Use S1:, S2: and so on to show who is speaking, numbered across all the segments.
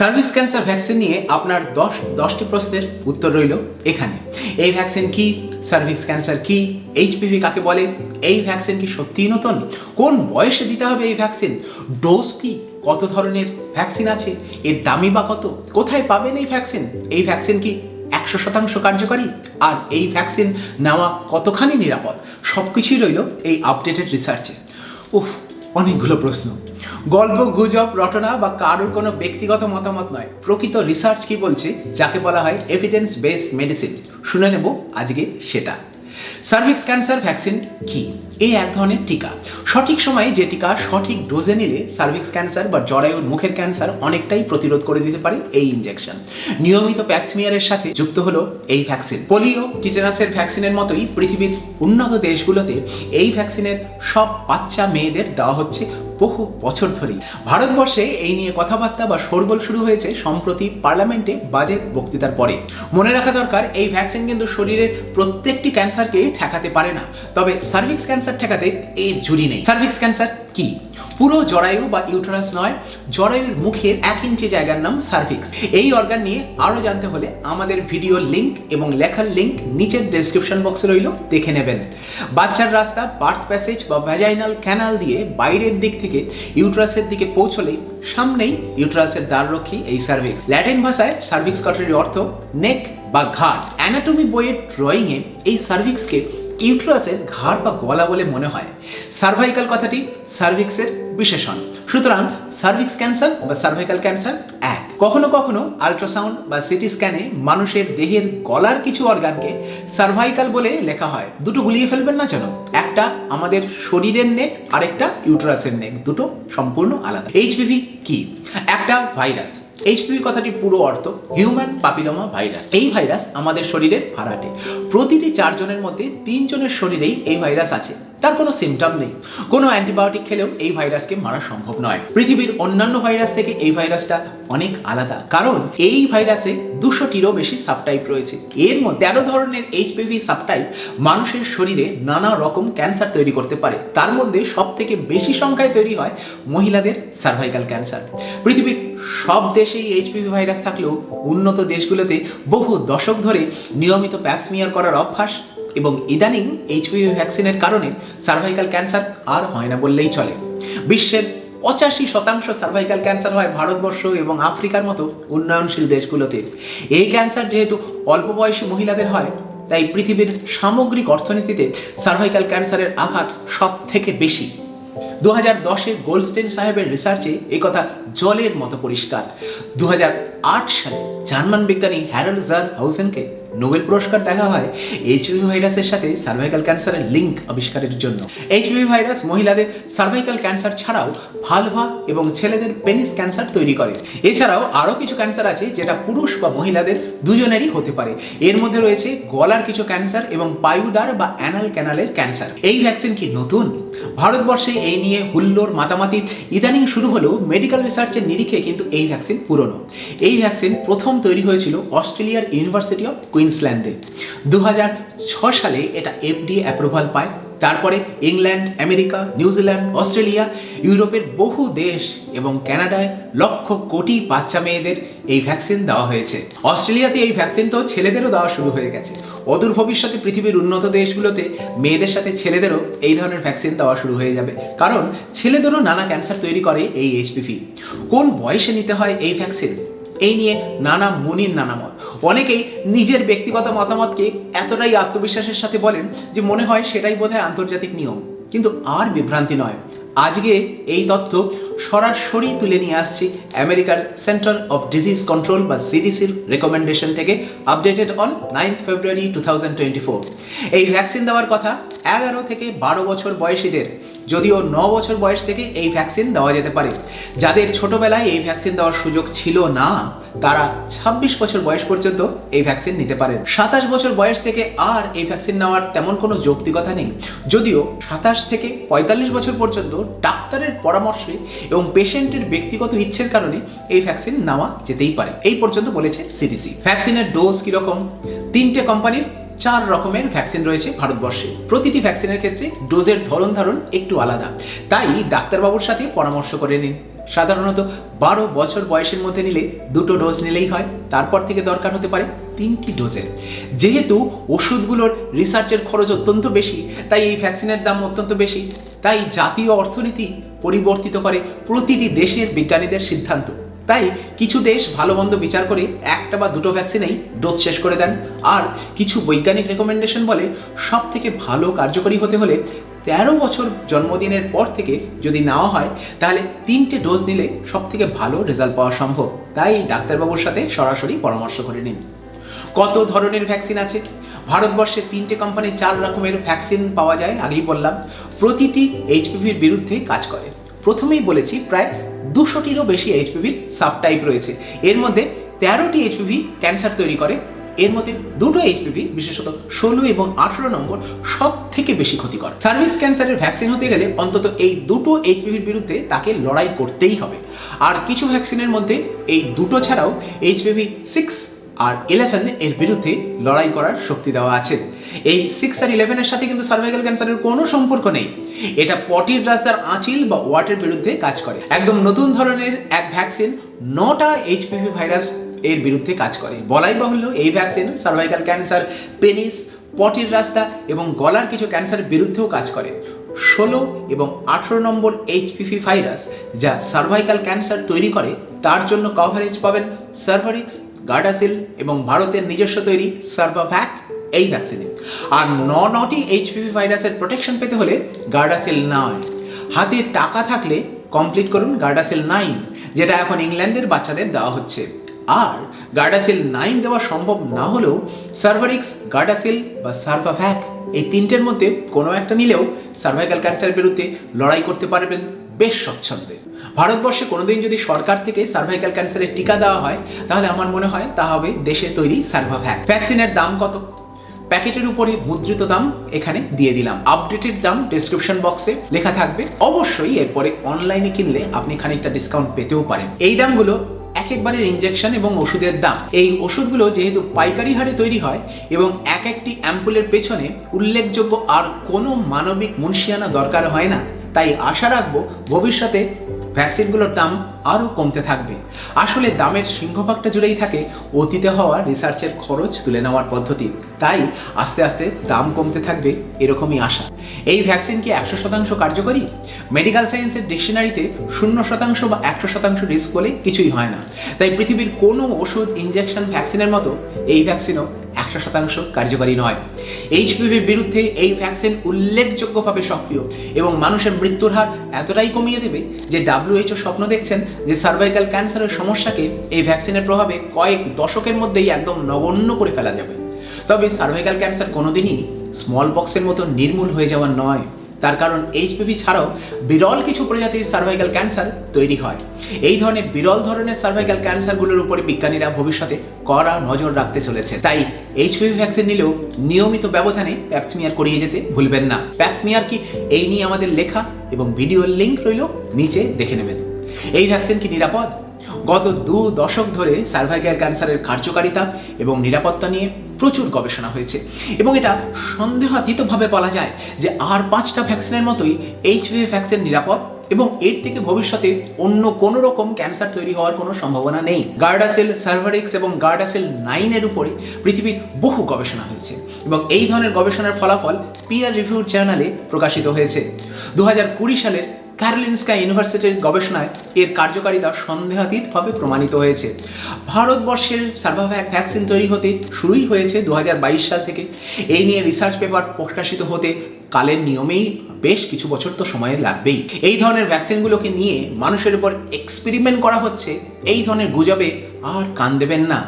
S1: Service cancer vaccine নিয়ে আপনার দশ, দশটি প্রশ্নের উত্তর রইল এখানে। এই ভ্যাকসিন কি? সার্ভিস ক্যান্সার কি? এইচপিভি কাকে বলে? এই ভ্যাকসিন কি সত্যিই নতুন? কোন বয়সে দিতে হবে এই ভ্যাকসিন? ডোজ কি? কত ধরনের ভ্যাকসিন আছে? এর দামি বা কত? কোথায় পাবেন এই ভ্যাকসিন? এই ভ্যাকসিন কি একশো শতাংশ কার্যকরী? আর এই ভ্যাকসিন নেওয়া কতখানি নিরাপদ? সব কিছুই রইল এই আপডেটেড রিসার্চে। উফ অনেকগুলো প্রশ্ন। গল্প, গুজব, রটনা বা কারোর কোনো ব্যক্তিগত মতামত নয়। প্রকৃত রিসার্চ কি বলছে? যাকে বলা হয় এভিডেন্স বেসড মেডিসিন শুনে নেব আজকে সেটা। সার্ভিক্স ক্যান্সার ভ্যাকসিন কি? এই এক ধরনের টিকা। সঠিক সময়ে যে টিকা সঠিক ডোজে নিলে সার্ভিক্স ক্যান্সার বা জরায়ুর মুখের ক্যান্সার অনেকটাই প্রতিরোধ করে দিতে পারে এই ইঞ্জেকশন নিয়মিত প্যাপসমিয়ারের সাথে যুক্ত হলো এই ভ্যাকসিন। পোলিও টিটেনাসের ভ্যাকসিনের মতোই পৃথিবীর উন্নত দেশগুলোতে এই ভ্যাকসিনের সব বাচ্চা মেয়েদের দেওয়া হচ্ছে বহু বছর ধরেই। ভারতবর্ষে এই নিয়ে কথাবার্তা বা শোরগোল শুরু হয়েছে সম্প্রতি পার্লামেন্টে বাজেট বক্তৃতার পরে। মনে রাখা দরকার, এই ভ্যাকসিন কিন্তু শরীরের প্রত্যেকটি ক্যান্সারকে ঠেকাতে পারে না। তবে সার্ভিক্স ক্যান্সার ঠেকাতে এর জুড়ি নেই। সার্ভিক্স ক্যান্সার কি? পুরো জরায়ু বা ইউটারাস নয়, জরায়ুর মুখের এক ইঞ্চি জায়গার নাম সার্ভিক্স এই অর্গান নিয়ে আরও জানতে হলে আমাদের ভিডিও লিংক এবং লেখার লিংক নিচের ডেসক্রিপশন বক্সে রইল, দেখে নেবেন। বাচ্চার রাস্তা বার্থ প্যাসেজ বা ভ্যাজাইনাল ক্যানাল দিয়ে বাইরের দিক থেকে ইউটারাসের দিকে পৌঁছলেই সামনেই ইউটারাসের দ্বাররক্ষী এই সার্ভিক্স ল্যাটিন ভাষায় সার্ভিক্স কথাটির অর্থ নেক বা ঘাট অ্যানাটমি বইয়ের ড্রয়িংয়ে এই সার্ভিক্সকে ইউট্রাসের ঘাড় বা গলা বলে মনে হয়। সার্ভাইকাল কথাটি সার্ভিক্সের বিশেষণ। সুতরাং সার্ভিক্স ক্যান্সার বা সার্ভাইকাল ক্যান্সার এক। কখনো কখনো আল্ট্রাসাউন্ড বা সিটি স্ক্যানে মানুষের দেহের গলার কিছু অর্গানকে সার্ভাইকাল বলে লেখা হয়। দুটো গুলিয়ে ফেলবেন না যেন? একটা আমাদের শরীরের নেক, আরেকটা ইউট্রাসের নেক। দুটো সম্পূর্ণ আলাদা। এইচপিভি কি? একটা ভাইরাস এইচপিভি কথাটির পুরো অর্থ হিউম্যান পাপিলোমা ভাইরাস এই ভাইরাস আমাদের শরীরের ভাড়াটে। প্রতিটি চারজনের মধ্যে তিনজনের শরীরেই এই ভাইরাস আছে। তার কোনো সিমটম নেই। কোনো অ্যান্টিবায়োটিক খেলেও এই ভাইরাসকে মারা সম্ভব নয়। পৃথিবীর অন্যান্য ভাইরাস থেকে এই ভাইরাসটা অনেক আলাদা। কারণ এই ভাইরাসে দুশোটিরও বেশি সাবটাইপ রয়েছে। এর মধ্যে তেরো ধরনের এইচপিভি সাবটাইপ মানুষের শরীরে নানা রকম ক্যান্সার তৈরি করতে পারে। তার মধ্যে সব থেকে বেশি সংখ্যায় তৈরি হয় মহিলাদের সার্ভাইকাল ক্যান্সার পৃথিবীর সব দেশেই এইচপিভি ভাইরাস থাকলেও উন্নত দেশগুলোতে বহু দশক ধরে নিয়মিত প্যাপসমিয়ার করার অভ্যাস এবং ইদানিং এইচপিভি ভ্যাকসিনের কারণে সার্ভাইকাল ক্যান্সার আর হয় না বললেই চলে। বিশ্বের পঁচাশি শতাংশ সার্ভাইকাল ক্যান্সার হয় ভারতবর্ষ এবং আফ্রিকার মতো উন্নয়নশীল দেশগুলোতে। এই ক্যান্সার যেহেতু অল্প বয়সী মহিলাদের হয়, তাই পৃথিবীর সামগ্রিক অর্থনীতিতে সার্ভাইকাল ক্যান্সারের আঘাত সব থেকে বেশি। দু হাজার দশে গোল্ডস্টেন সাহেবের রিসার্চে কথা জলের মতো পরিষ্কার। দু সালে জার্মান বিজ্ঞানী হ্যারল জার হাউসেনকে নোবেল পুরস্কার দেখা হয় এইচপিভি ভাইরাসের সাথে সার্ভাইকাল ক্যান্সারের লিঙ্ক আবিষ্কারের জন্য। এইচপিভি ভাইরাস মহিলাদের সার্ভাইকাল ক্যান্সার ছাড়াও ভালভা এবং ছেলেদের পেনিস ক্যান্সার তৈরি করে। এছাড়াও আরও কিছু ক্যান্সার আছে যেটা পুরুষ বা মহিলাদের দুজনেরই হতে পারে। এর মধ্যে রয়েছে গলার কিছু ক্যান্সার এবং পায়ুদার বা অ্যানাল ক্যানালের ক্যান্সার এই ভ্যাকসিন কি নতুন? ভারতবর্ষে এই নিয়ে হুল্লোর মাতামাতি ইদানিং শুরু হলেও মেডিকেল রিসার্চের নিরিখে কিন্তু এই ভ্যাকসিন পুরনো। এই ভ্যাকসিন প্রথম তৈরি হয়েছিল অস্ট্রেলিয়ার ইউনিভার্সিটি অফ কুইন্সল্যান্ডে। দু সালে এটা এফডিএ অ্যাপ্রুভাল পায়। তারপরে ইংল্যান্ড, আমেরিকা, নিউজিল্যান্ড, অস্ট্রেলিয়া, ইউরোপের বহু দেশ এবং কানাডায় লক্ষ কোটি বাচ্চা মেয়েদের এই ভ্যাকসিন দেওয়া হয়েছে। অস্ট্রেলিয়াতে এই ভ্যাকসিন তো ছেলেদেরও দেওয়া শুরু হয়ে গেছে। অদূর ভবিষ্যতে পৃথিবীর উন্নত দেশগুলোতে মেয়েদের সাথে ছেলেদেরও এই ধরনের ভ্যাকসিন দেওয়া শুরু হয়ে যাবে। কারণ ছেলেদেরও নানা ক্যান্সার তৈরি করে এই এইচপিভি কোন বয়সে নিতে হয় এই ভ্যাকসিন এই নিয়ে নানা মুনির নানা মত। অনেকেই নিজের ব্যক্তিগত মতামতকে এতটাই আত্মবিশ্বাসের সাথে বলেন যে মনে হয় সেটাই বোধহয় আন্তর্জাতিক নিয়ম। কিন্তু আর বিভ্রান্তি নয়। আজকে এই তথ্য সরাসরি তুলে নিয়ে আসছি আমেরিকার সেন্টার অফ ডিজিজ কন্ট্রোল বা সিডিসির রেকমেন্ডেশন থেকে, updated on nine February two এই ভ্যাকসিন দেওয়ার কথা এগারো থেকে বারো বছর বয়সীদের যদিও ন বছর বয়স থেকে এই ভ্যাকসিন দেওয়া যেতে পারে। যাদের ছোটবেলায় এই ভ্যাকসিন দেওয়ার সুযোগ ছিল না, তারা ছাব্বিশ বছর বয়স পর্যন্ত এই ভ্যাকসিন নিতে পারেন। সাতাশ বছর বয়স থেকে আর এই ভ্যাকসিন নেওয়ার তেমন কোনো যৌক্তিকতা নেই। যদিও সাতাশ থেকে পঁয়তাল্লিশ বছর পর্যন্ত ডাক্তারের পরামর্শে এবং পেশেন্টের ব্যক্তিগত ইচ্ছের কারণে এই ভ্যাকসিন নেওয়া যেতেই পারে। এই পর্যন্ত বলেছে সিডিসি ভ্যাকসিনের ডোজ কীরকম? তিনটে কোম্পানির চার রকমের ভ্যাকসিন রয়েছে ভারতবর্ষে। প্রতিটি ভ্যাকসিনের ক্ষেত্রে ডোজের ধরন ধারণ একটু আলাদা। তাই ডাক্তারবাবুর সাথে পরামর্শ করে নিন। সাধারণত বারো বছর বয়সের মধ্যে নিলে দুটো ডোজ নিলেই হয়। তারপর থেকে দরকার হতে পারে তিনটি ডোজের যেহেতু ওষুধগুলোর রিসার্চের খরচ অত্যন্ত বেশি, তাই এই ভ্যাকসিনের দাম অত্যন্ত বেশি। তাই জাতীয় অর্থনীতি পরিবর্তিত করে প্রতিটি দেশের বিজ্ঞানীদের সিদ্ধান্ত। তাই কিছু দেশ ভালো মন্দ বিচার করে একটা বা দুটো ভ্যাকসিনেই ডোজ শেষ করে দেন। আর কিছু বৈজ্ঞানিক রেকমেন্ডেশন বলে সব থেকে ভালো কার্যকরী হতে হলে তেরো বছর জন্মদিনের পর থেকে যদি নেওয়া হয়, তাহলে তিনটে ডোজ নিলে সব থেকে ভালো রেজাল্ট পাওয়া সম্ভব। তাই ডাক্তারবাবুর সাথে সরাসরি পরামর্শ করে নিন। কত ধরনের ভ্যাকসিন আছে? ভারতবর্ষে তিনটে কোম্পানির চার রকমের ভ্যাকসিন পাওয়া যায়, আগেই বললাম। প্রতিটি এইচপিভির বিরুদ্ধে কাজ করে। প্রথমেই বলেছি, প্রায় দুশোটিরও বেশি এইচপিভির সাবটাইপ রয়েছে। এর মধ্যে তেরোটি এইচপিভি ক্যান্সার তৈরি করে। এর মধ্যে দুটো এইচপিভি বিশেষত ষোলো এবং আঠেরো নম্বর সব থেকে বেশি ক্ষতিকর। সার্ভিস ক্যান্সারের ভ্যাকসিন হতে গেলে অন্তত এই দুটো এইচপিভির বিরুদ্ধে তাকে লড়াই করতেই হবে। আর কিছু ভ্যাকসিনের মধ্যে এই দুটো ছাড়াও এইচপিভি সিক্স আর ইলেভেন এর বিরুদ্ধে লড়াই করার শক্তি দেওয়া আছে। এই সিক্স আর ইলেভেনের সাথে কিন্তু সার্ভাইকাল ক্যান্সারের কোনো সম্পর্ক নেই। এটা পটির রাস্তার আঁচিল বা ওয়াটের বিরুদ্ধে কাজ করে। একদম নতুন ধরনের এক ভ্যাকসিন নটা এইচপিভি ভাইরাস এর বিরুদ্ধে কাজ করে। বলাই বাহুল্য, এই ভ্যাকসিন সার্ভাইকাল ক্যান্সার পেনিস পটির রাস্তা এবং গলার কিছু ক্যান্সারের বিরুদ্ধেও কাজ করে। ষোলো এবং আঠেরো নম্বর এইচপিভি ভাইরাস যা সার্ভাইকাল ক্যান্সার তৈরি করে, তার জন্য কভারেজ পাবেন সার্ভারিক্স গার্ডাসিল এবং ভারতের নিজস্ব তৈরি সার্ভাভ্যাক এই ভ্যাকসিনে আর ন নটি এইচপিভি ভাইরাসের প্রোটেকশন পেতে হলে গার্ডাসিল নয়। হাতে টাকা থাকলে কমপ্লিট করুন গার্ডাসিল নাইন, যেটা এখন ইংল্যান্ডের বাচ্চাদের দেওয়া হচ্ছে। আর গার্ডাসিল নাইন দেওয়া সম্ভব না হলেও সার্ভারিক্স গার্ডাসিল বা সার্ভাভ্যাক এই তিনটের মধ্যে কোনো একটা নিলেও সার্ভাইকাল ক্যান্সারের বিরুদ্ধে লড়াই করতে পারবেন। বেশ স্বচ্ছন্দে। ভারতবর্ষে কোনোদিন যদি সরকার থেকে সার্ভাইকাল ক্যান্সারের টিকা দেওয়া হয়, তাহলে আমার মনে হয় তা হবে দেশে তৈরি সার্ভাভ্যাক ভ্যাকসিনের দাম কত? প্যাকেটের উপরে মুদ্রিত দাম এখানে দিয়ে দিলাম। আপডেটের দাম ডেসক্রিপশন বক্সে লেখা থাকবে। অবশ্যই এরপরে অনলাইনে কিনলে আপনি খানিকটা ডিসকাউন্ট পেতেও পারেন। এই দামগুলো এক একবারের ইঞ্জেকশন এবং ওষুধের দাম। এই ওষুধগুলো যেহেতু পাইকারি হারে তৈরি হয় এবং এক একটি অ্যাম্পুলের পেছনে উল্লেখযোগ্য আর কোনো মানবিক মুন্সিয়ানা দরকার হয় না তাই আশা রাখব ভবিষ্যতে ভ্যাকসিনগুলোর দাম আরও কমতে থাকবে। আসলে দামের সিংহভাগটা জুড়েই থাকে অতীতে হওয়া রিসার্চের খরচ তুলে নেওয়ার পদ্ধতি। তাই আস্তে আস্তে দাম কমতে থাকবে এরকমই আশা। এই ভ্যাকসিন কি একশো শতাংশ কার্যকরী? মেডিকেল সায়েন্সের ডিকশনারিতে শূন্য শতাংশ বা একশো শতাংশ রিস্ক বলে কিছুই হয় না। তাই পৃথিবীর কোনো ওষুধ ইনজেকশন ভ্যাকসিনের মতো এই ভ্যাকসিনও একশো শতাংশ কার্যকারী নয়। এইচপিভির বিরুদ্ধে এই ভ্যাকসিন উল্লেখযোগ্যভাবে সক্রিয় এবং মানুষের মৃত্যুর হার এতটাই কমিয়ে দেবে যে ডাব্লিউএইচও স্বপ্ন দেখছেন যে সার্ভাইকাল ক্যান্সারের সমস্যাকে এই ভ্যাকসিনের প্রভাবে কয়েক দশকের মধ্যেই একদম নগণ্য করে ফেলা যাবে। তবে সার্ভাইকাল ক্যান্সার কোনোদিনই স্মল বক্সের মতো নির্মূল হয়ে যাওয়ার নয়। তার কারণ এইচপিভি ছাড়াও বিরল কিছু প্রজাতির সার্ভাইকাল ক্যান্সার তৈরি হয়। এই ধরনের বিরল ধরনের সার্ভাইকাল ক্যান্সারগুলোর উপরে বিজ্ঞানীরা ভবিষ্যতে কড়া নজর রাখতে চলেছে। তাই এইচপিভি ভ্যাকসিন নিলেও নিয়মিত ব্যবধানে প্যাপসমিয়ার করিয়ে যেতে ভুলবেন না। প্যাপসমিয়ার কি এই নিয়ে আমাদের লেখা এবং ভিডিওর লিঙ্ক রইল নিচে দেখে নেবেন। এই ভ্যাকসিন কি নিরাপদ? গত দু দশক ধরে সার্ভাইকাল ক্যান্সারের কার্যকারিতা এবং নিরাপত্তা নিয়ে প্রচুর গবেষণা হয়েছে। এবং এটা সন্দেহাতীতভাবে বলা যায় যে আর পাঁচটা ভ্যাকসিনের মতোই এইচপিভি ভ্যাকসিন নিরাপদ এবং এর থেকে ভবিষ্যতে অন্য কোনো রকম ক্যান্সার তৈরি হওয়ার কোনো সম্ভাবনা নেই। গার্ডাসেল, সার্ভারিক্স এবং গার্ডাসেল নাইনের উপরে পৃথিবীর বহু গবেষণা হয়েছে এবং এই ধরনের গবেষণার ফলাফল পিয়ার রিভিউ জার্নালে প্রকাশিত হয়েছে। দু হাজার কুড়ি সালের ক্যারোলিনস্কা ইউনিভার্সিটির গবেষণায় এর কার্যকারিতা সন্দেহাতীতভাবে প্রমাণিত হয়েছে। ভারতবর্ষের সার্ভাভ্যাক ভ্যাকসিন তৈরি হতে শুরুই হয়েছে দু হাজার বাইশ সাল থেকে। এই নিয়ে রিসার্চ পেপার প্রকাশিত হতে কালের নিয়মেই বেশ কিছু বছর তো সময় লাগবেই। এই ধরনের ভ্যাকসিনগুলোকে নিয়ে মানুষের উপর এক্সপেরিমেন্ট করা হচ্ছে, এই ধরনের গুজবে আর কান দেবেন না।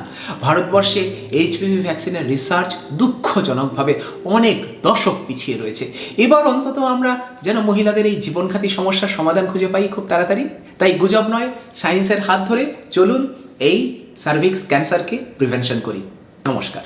S1: ভারতবর্ষে এইচপিভি ভ্যাকসিনের রিসার্চ দুঃখজনকভাবে অনেক দশক পিছিয়ে রয়েছে। এবার অন্তত আমরা যেন মহিলাদের এই জীবনঘাতী সমস্যার সমাধান খুঁজে পাই খুব তাড়াতাড়ি। তাই গুজব নয় সায়েন্সের হাত ধরে চলুন এই সার্ভিক্স ক্যান্সারকে প্রিভেনশন করি। নমস্কার।